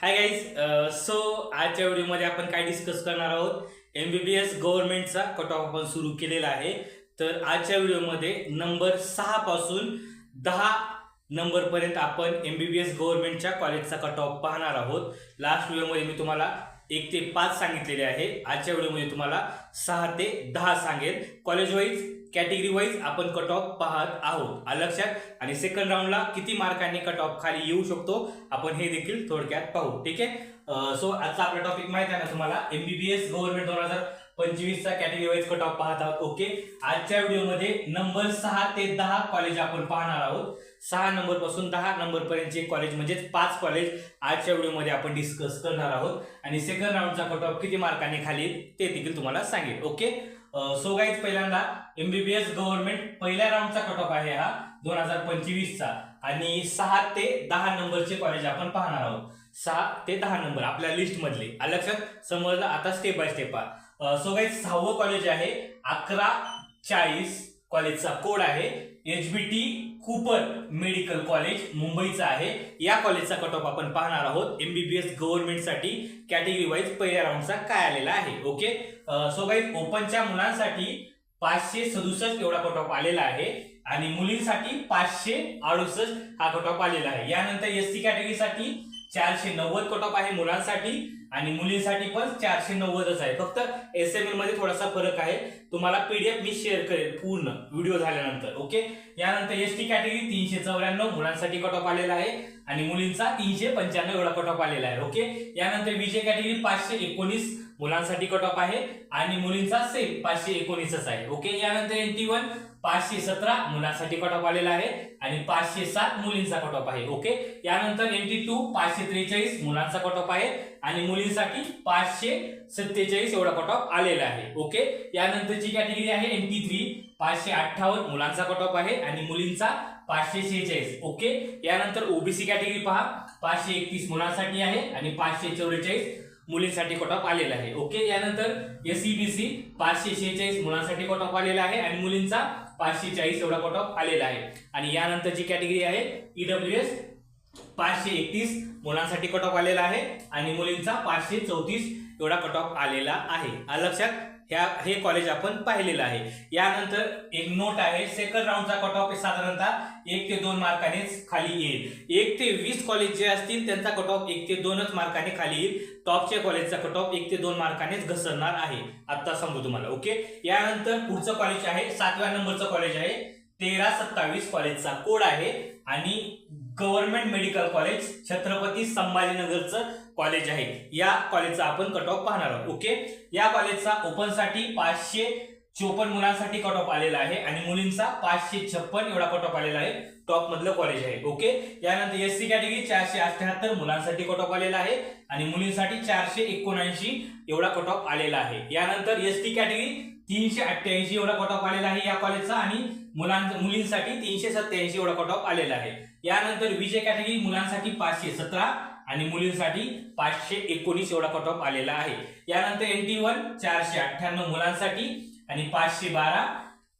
Hi guys so आजच्या व्हिडिओमध्ये आपण काय डिस्कस करणार आहोत? एम बी बी एस गव्हर्नमेंटचा कट ऑफ आपण सुरू केलेला आहे. तर आजच्या व्हिडिओमध्ये नंबर सहा पासून दहा नंबरपर्यंत आपण एम बी बी एस गव्हर्नमेंटच्या कॉलेजचा कट ऑफ पाहणार आहोत. लास्ट व्हिडिओमध्ये मी तुम्हाला एक ते पाच सांगितलेले आहे. आजच्या व्हिडिओमध्ये तुम्हाला सहा ते दहा सांगेल. कॉलेज वाईज कॅटेगरी वाईज आपण कट ऑफ पाहत आहोत. लक्षात? आणि सेकंड राऊंडला किती मार्कांनी कट ऑफ खाली येऊ शकतो? आपण हे देखील थोडक्यात पाहू. ठीक आहे? सो आजचा आपला टॉपिक माहीत आहे ना तुम्हाला? एमबीबीएस गव्हर्नमेंट दोन हजार पंचवीसचा कॅटेगरी वाईज कट ऑफ पाहत आहोत. ओके? आजच्या व्हिडिओमध्ये नंबर सहा ते दहा कॉलेज आपण पाहणार आहोत. सहा नंबरपासून दहा नंबर पर्यंतचे कॉलेज म्हणजेच पाच कॉलेज आजच्या व्हिडिओमध्ये आपण डिस्कस करणार आहोत. आणि सेकंड राऊंडचा कट ऑफ किती मार्कांनी खाली ते देखील तुम्हाला सांगेल. ओके? सो गाईज पहिल्यांदा एमबीबीएस गव्हर्नमेंट पहिल्या राऊंडचा कट ऑफ आहे हा दोन हजार पंचवीसचा. आणि सहा ते दहा नंबरचे कॉलेज आपण पाहणार आहोत. सहा ते दहा नंबर आपल्या लिस्टमधले लक्षात समजलं आता स्टेप बाय स्टेप पहा. सो गाईज सहावं कॉलेज आहे अकरा चाळीस कॉलेजचा कोड आहे. H B T Cooper medical college मुंबईचा आहे. या कॉलेजचा कट ऑफ आपण पाहणार आहोत. एमबीबीएस एस गव्हर्नमेंटसाठी कॅटेगरी वाईज पहिल्या राऊंडचा काय आलेला आहे. ओके सो काही ओपनच्या मुलांसाठी पाचशे सदुसष्ट एवढा कट ऑफ आलेला आहे. आणि मुलींसाठी पाचशे अडुसष्ट हा कट ऑफ आलेला आहे. यानंतर एस सी कॅटेगरीसाठी चारशे नव्वद कट ऑफ आहे मुलांसाठी आणि मुलींसाठी पण चारशे नव्वदच आहे. फक्त एस एम एलमध्ये थोडासा फरक आहे. तुम्हाला पीडीएफ मी शेअर करेल पूर्ण व्हिडिओ झाल्यानंतर ओके यानंतर एस टी कॅटेगरी तीनशे चौऱ्याण्णव मुलांसाठी कट ऑफ आलेला आहे आणि मुलींचा तीनशे पंच्याण्णव एवढा कट ऑफ आलेला आहे ओके यानंतर विजय कॅटेगरी पाचशे एकोणीस मुलांसाठी कट ऑफ आहे आणि मुलींचा सेम पाचशे एकोणीसच आहे ओके यानंतर एन टी वन पाचशे सतरा मुलांसाठी कटॉप आलेला आहे आणि पाचशे सात मुलींचा कटॉप आहे ओके यानंतर एटी टू पाचशे त्रेचाळीस मुलांचा कटॉप आहे आणि मुलींसाठी पाचशे सत्तेचाळीस एवढा कटॉप आलेला आहे ओके यानंतरची कॅटेगरी आहे एन टी थ्री पाचशे अठ्ठावन्न मुलांचा कटॉप आहे आणि मुलींचा पाचशे शेहेचाळीस ओके यानंतर ओबीसी कॅटेगरी पहा पाचशे एकतीस मुलांसाठी आहे आणि पाचशे चौवेचाळीस मुलींसाठी कट ऑफ आलेला आहे. ओके यानंतर एसईबीसी पाचशे शेहेचाळीस मुलांसाठी कट ऑफ आलेला आहे आणि मुलींचा पाचशे चाळीस एवढा कट ऑफ आलेला आहे. आणि यानंतरची कॅटेगरी आहे ईडब्ल्यू एस पाचशे एकतीस मुलांसाठी कट ऑफ आलेला आहे आणि मुलींचा पाचशे चौतीस एवढा कट ऑफ आलेला आहे. लक्षात ह्या हे कॉलेज आपण पाहिलेलं आहे. यानंतर एक नोट आहे सेकंड राऊंडचा कट ऑफ साधारणतः एक ते दोन मार्कानेच खाली येईल. एक ते वीस कॉलेज जे असतील त्यांचा कट ऑफ एक ते दोनच मार्काने खाली येईल. टॉपच्या कॉलेजचा कट ऑफ एक ते दोन मार्कानेच घसरणार आहे. आता सांगू तुम्हाला ओके यानंतर पुढचं कॉलेज आहे सातव्या नंबरचं कॉलेज आहे. तेरा सत्तावीस कॉलेजचा कोड आहे. आणि गव्हर्नमेंट मेडिकल कॉलेज छत्रपती संभाजीनगरचं कॉलेज आहे. या कॉलेजचा आपण कट ऑफ पाहणार आहोत. ओके या कॉलेजचा ओपनसाठी पाचशे चोपन्न मुलांसाठी कट ऑफ आलेला आहे आणि मुलींचा पाचशे छप्पन एवढा कट ऑफ आलेला आहे. टॉप मधलं कॉलेज आहे. ओके यानंतर एस सी कॅटेगरी चारशे अठ्याहत्तर मुलांसाठी कट ऑफ आलेला आहे आणि मुलींसाठी चारशे एकोणऐंशी एवढा कट ऑफ आलेला आहे. यानंतर एस टी कॅटेगरी तीनशे अठ्ठ्याऐंशी एवढा कट ऑफ आलेला आहे या कॉलेजचा आणि मुलां मुलींसाठी तीनशे सत्याऐंशी एवढा कट ऑफ आलेला आहे. यानंतर विजय कॅटेगरी मुलांसाठी पाचशे सतरा आणि मुलींसाठी पाचशे एकोणीस एवढा कट ऑफ आलेला आहे. यानंतर एन टी वन चारशे अठ्ठ्याण्णव मुलांसाठी आणि पाचशे बारा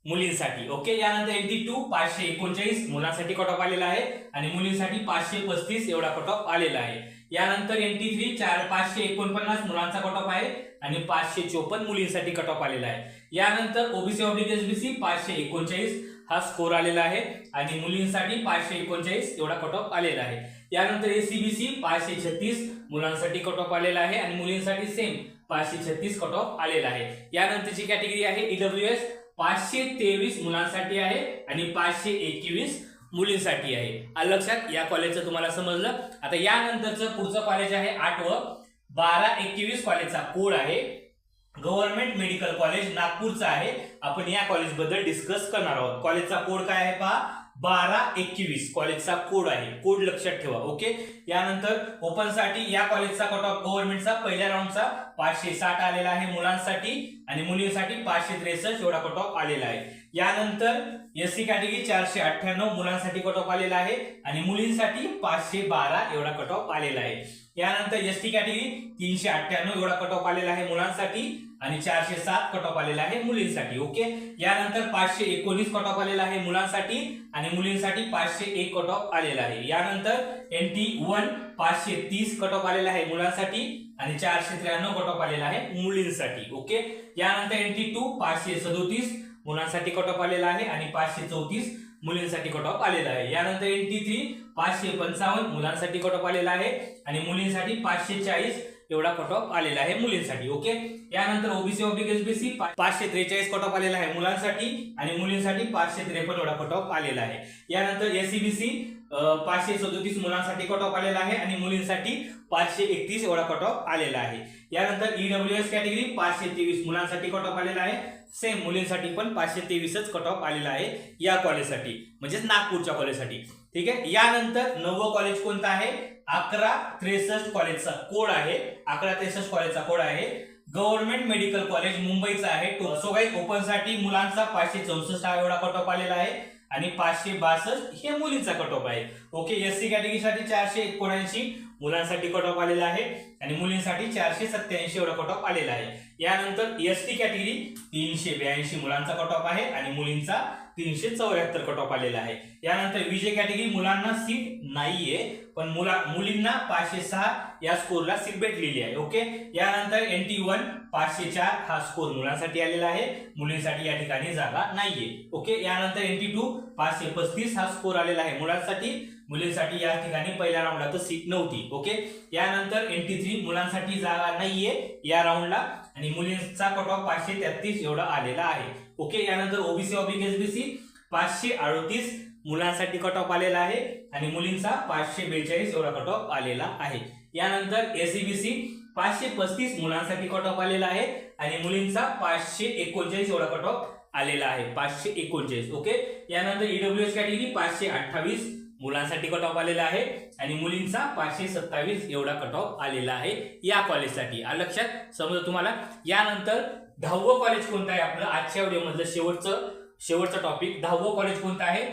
मुलींसाठी. ओके यानंतर एन टी टू पाचशे एकोणचाळीस मुलांसाठी कट ऑफ आलेला आहे आणि मुलींसाठी पाचशे पस्तीस एवढा कट ऑफ आलेला आहे. यानंतर एन टी थ्री चार पाचशे एकोणपन्नास मुलांचा कट ऑफ आहे आणि पाचशे चोपन्न मुलींसाठी कट ऑफ आलेला आहे. यानंतर ओबीसी ऑब्लिक एसबीसी पाचशे एकोणचाळीस हा स्कोर आलेला आहे आणि मुलींसाठी पाचशे एकोणचाळीस एवढा कट ऑफ आलेला आहे. यानंतर एसीबीसी पाचशे छत्तीस मुलांसाठी कट ऑफ आलेला आहे आणि मुलींसाठी सेम पाचशे छत्तीस कट ऑफ आलेला आहे. यानंतरची कॅटेगरी आहे ईडब्ल्यू एस पाचशे तेवीस मुलांसाठी आहे आणि पाचशे एकवीस मुलींसाठी आहे. लक्षात या कॉलेजचं तुम्हाला समजलं? आता यानंतरचं पुढचं कॉलेज आहे आठवं बारा एकवीस कॉलेजचा कोड आहे. गव्हर्नमेंट मेडिकल कॉलेज नागपूरचा आहे. आपण या कॉलेजबद्दल डिस्कस करणार आहोत. कॉलेजचा कोड काय आहे पहा? बारा एकवीस. कॉलेजचा कोड आहे. कोड लक्षात ठेवा ओके? यानंतर ओपनसाठी या कॉलेजचा कट ऑफ गव्हर्नमेंटचा पहिल्या राऊंडचा पाचशे साठ आलेला आहे मुलांसाठी आणि मुलींसाठी पाचशे त्रेसष्ट एवढा कट ऑफ आलेला आहे. यानंतर एस सी कॅटेगरी चारशे अठ्ठ्याण्णव मुलांसाठी कट ऑफ आलेला आहे आणि मुलींसाठी पाचशे बारा एवढा कट ऑफ आलेला आहे. यानंतर एस टी कॅटेगरी तीनशे अठ्ठ्याण्णव एवढा कट ऑफ आलेला आहे मुलांसाठी आणि चारशे सात कट ऑफ आलेला आहे मुलींसाठी ओके यानंतर पाचशे एकोणीस कट ऑफ आलेला आहे मुलांसाठी आणि मुलींसाठी पाचशे एक कट ऑफ आलेला आहे. यानंतर एन टी वन पाचशे तीस कट ऑफ आलेला आहे मुलांसाठी आणि चारशे त्र्याण्णव कट ऑफ आलेला आहे मुलींसाठी ओके यानंतर एन टी टू पाचशे सदोतीस मुलांसाठी कट ऑफ आलेला आहे आणि पाचशे चौतीस मुलींसाठी कट ऑफ आलेला आहे. यानंतर एन टी थ्री पाचशे पंचावन्न मुलांसाठी कट ऑफ आलेला आहे आणि मुलींसाठी पाचशे चाळीस एवढा कट ऑफ आलेला आहे मुलींसाठी ओके यानंतर ओबीसी ऑब्लिक एसबीसी पाचशे त्रेचाळीस कट ऑफ आलेला आहे मुलांसाठी आणि मुलींसाठी पाचशे त्रेपन्न एवढा कट ऑफ आलेला आहे. यानंतर एससीबीसी पाचशे सदोतीस मुलांसाठी कट ऑफ आलेला आहे आणि मुलींसाठी पाचशे एकतीस एवढा कट ऑफ आलेला आहे. यानंतर ईडब्ल्यू एस कॅटेगरी पाचशे तेवीस मुलांसाठी कट ऑफ आलेला आहे. सेम मुलींसाठी पण पाचशे तेवीसच कट ऑफ आलेला आहे या कॉलेजसाठी म्हणजेच नागपूरच्या कॉलेजसाठी ठीक आहे? यानंतर नववं कॉलेज कोणतं आहे? अकरा त्रेसष्ट कॉलेजचा कोड आहे. अकरा त्रेसष्ट कॉलेजचा कोड आहे. गव्हर्नमेंट मेडिकल कॉलेज मुंबईचा आहे. सो काही मुलांचा पाचशे चौसष्ट हा एवढा कट ऑफ आलेला आहे. आणि पाचशे बासष्ट हे मुलींचा कट ऑफ आहे. ओके एस सी कॅटेगरीसाठी चारशे एकोणऐंशी मुलांसाठी कट ऑफ आलेला आहे. आणि मुलींसाठी चारशे सत्याऐंशी एवढा कट ऑफ आलेला आहे. यानंतर एस टी कॅटेगरी तीनशे ब्याऐंशी मुलांचा कट ऑफ आहे आणि मुलींचा तीनशे चौऱ्याहत्तर कट ऑफ आलेला आहे. यानंतर विजय कॅटेगरी मुलांना सीट नाहीये पण मुला मुलींना पाचशे सहा या स्कोरला सीट भेटलेली आहे ओके यानंतर एन टी वन पाचशे चार हा स्कोर मुलांसाठी आलेला आहे मुलींसाठी या ठिकाणी जागा नाहीये ओके यानंतर एन टी टू पाचशे पस्तीस हा स्कोर आलेला आहे मुलांसाठी मुलींसाठी या ठिकाणी पहिल्या राऊंडला तर सीट नव्हती ओके यानंतर एन टी थ्री मुलांसाठी जागा नाहीये या राऊंडला आणि मुलींचा कट ऑफ पाचशे तेहतीस एवढा आलेला आहे. ओके यानंतर ओबीसी ऑबिक एसबीसी पाचशे अडतीस मुलांसाठी कट ऑफ आलेला आहे आणि मुलींचा पाचशे बेचाळीस एवढा कट ऑफ आलेला आहे. यानंतर एसीबीसी पाचशे पस्तीस मुलांसाठी कट ऑफ आलेला आहे आणि मुलींचा पाचशे एकोणचाळीस एवढा कट ऑफ आलेला आहे. पाचशे एकोणचाळीस ओके? यानंतर ईडब्ल्यू एस कॅटेगरी पाचशे अठ्ठावीस मुलांसाठी कट ऑफ आलेला आहे आणि मुलींचा पाचशे सत्तावीस एवढा कट ऑफ आलेला आहे या कॉलेजसाठी लक्षात? समजा तुम्हाला? यानंतर दहावं कॉलेज कोणतं आहे आपलं? आजच्या व्हिडिओमधलं शेवटचं शेवटचं टॉपिक दहावं कॉलेज कोणतं आहे?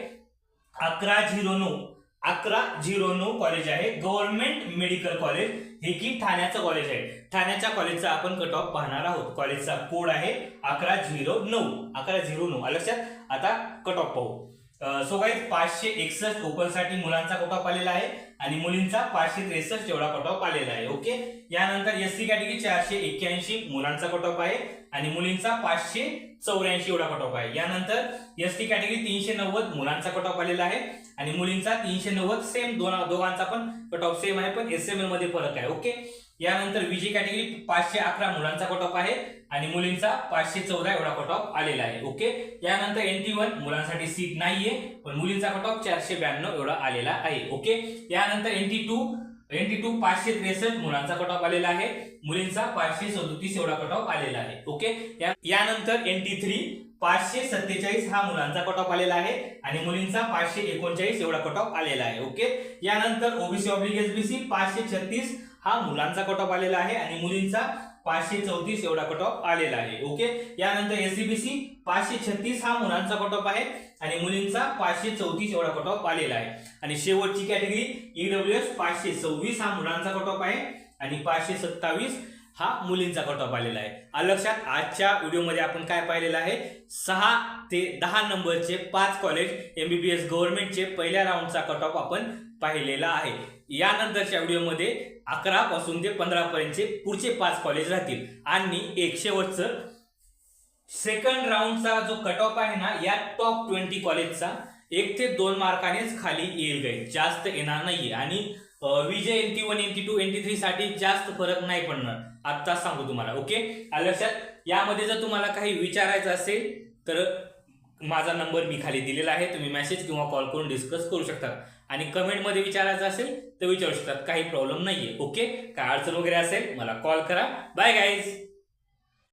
अकरा झिरो नऊ. अकरा झिरो नऊ कॉलेज आहे. गव्हर्नमेंट मेडिकल कॉलेज हे की ठाण्याचं कॉलेज आहे. ठाण्याच्या कॉलेजचा आपण कट ऑफ पाहणार आहोत. कॉलेजचा कोड आहे अकरा झिरो नऊ. अकरा झिरो नऊ. लक्षात? आता कट ऑफ पाहू. सो काही पाचशे एकसष्ट ओपनसाठी मुलांचा कट ऑफ आलेला आहे आणि मुलींचा पाचशे त्रेसष्ट एवढा कट ऑफ आलेला आहे ओके? यानंतर एस सी कॅटेगरी चारशे एक्क्याऐंशी मुलांचा कट ऑफ आहे आणि मुलींचा पाचशे चौऱ्याऐंशी एवढा कट ऑफ आहे. यानंतर एस टी कॅटेगरी तीनशे नव्वद मुलांचा कट ऑफ आलेला आहे आणि मुलींचा तीनशे नव्वद सेम दोन दोघांचा पण कट ऑफ सेम आहे पण एस एम एलमध्ये फरक आहे ओके? यानंतर विजय कॅटेगरी पाचशे अकरा मुलांचा कट ऑफ आहे आणि मुलींचा पाचशे चौदा एवढा कट ऑफ आलेला आहे. ओके यानंतर एन टी वन मुलांसाठी सीट नाहीये पण मुलींचा कट ऑफ चारशे ब्याण्णव एवढा आलेला आहे. ओके यानंतर N T two N T two पाचशे त्रेसष्ट मुलांचा कट ऑफ आलेला आहे. मुलींचा पाचशे सदोतीस एवढा कट ऑफ आलेला आहे. ओके यानंतर एन टी थ्री पाचशे सत्तेचाळीस हा मुलांचा कट ऑफ आलेला आहे आणि मुलींचा पाचशे एकोणचाळीस एवढा कट ऑफ आलेला आहे. ओके यानंतर ओबीसी ऑब्लिक एसबीसी पाचशे छत्तीस हा मुलांचा कट ऑफ आलेला आहे आणि मुलींचा पाचशे चौतीस एवढा कट ऑफ आलेला आहे. ओके यानंतर एससीबीसी पाचशे छत्तीस हा मुलांचा कट ऑफ आहे आणि मुलींचा पाचशे चौतीस एवढा कट ऑफ आलेला आहे. आणि शेवटची कॅटेगरी ईडब्ल्यू एस पाचशे सव्वीस हा मुलांचा कट ऑफ आहे आणि पाचशे सत्तावीस हा मुलींचा कट ऑफ आलेला आहे. लक्षात आजच्या व्हिडिओमध्ये आपण काय पाहिलेलं आहे? सहा ते दहा नंबरचे पाच कॉलेज एमबीबीएस गव्हर्नमेंटचे पहिल्या राऊंडचा कट ऑफ आपण पाहिलेला आहे. यानंतरच्या व्हिडिओमध्ये अकरा पासून ते पंधरा पर्यंतचे पुढचे पाच कॉलेज राहतील. आणि एक शेवटचं सेकंड राऊंडचा जो कट ऑफ आहे ना या टॉप ट्वेंटी कॉलेजचा एक ते दोन मार्कानेच खाली येईल काही जास्त येणार नाहीये. आणि V J N T one N T two N T three साठी जास्त फरक नाही पडणार. आत्ताच सांगू तुम्हाला ओके लक्षात? यामध्ये जर तुम्हाला काही विचारायचं असेल तर माझा नंबर मी खाली दिलेला आहे. तुम्ही मेसेज किंवा कॉल करून डिस्कस करू शकता. आणि कमेंटमध्ये विचारायचं असेल तर विचारू शकतात. काही प्रॉब्लेम नाहीये. ओके काय अडचण वगैरे असेल मला कॉल करा. Bye guys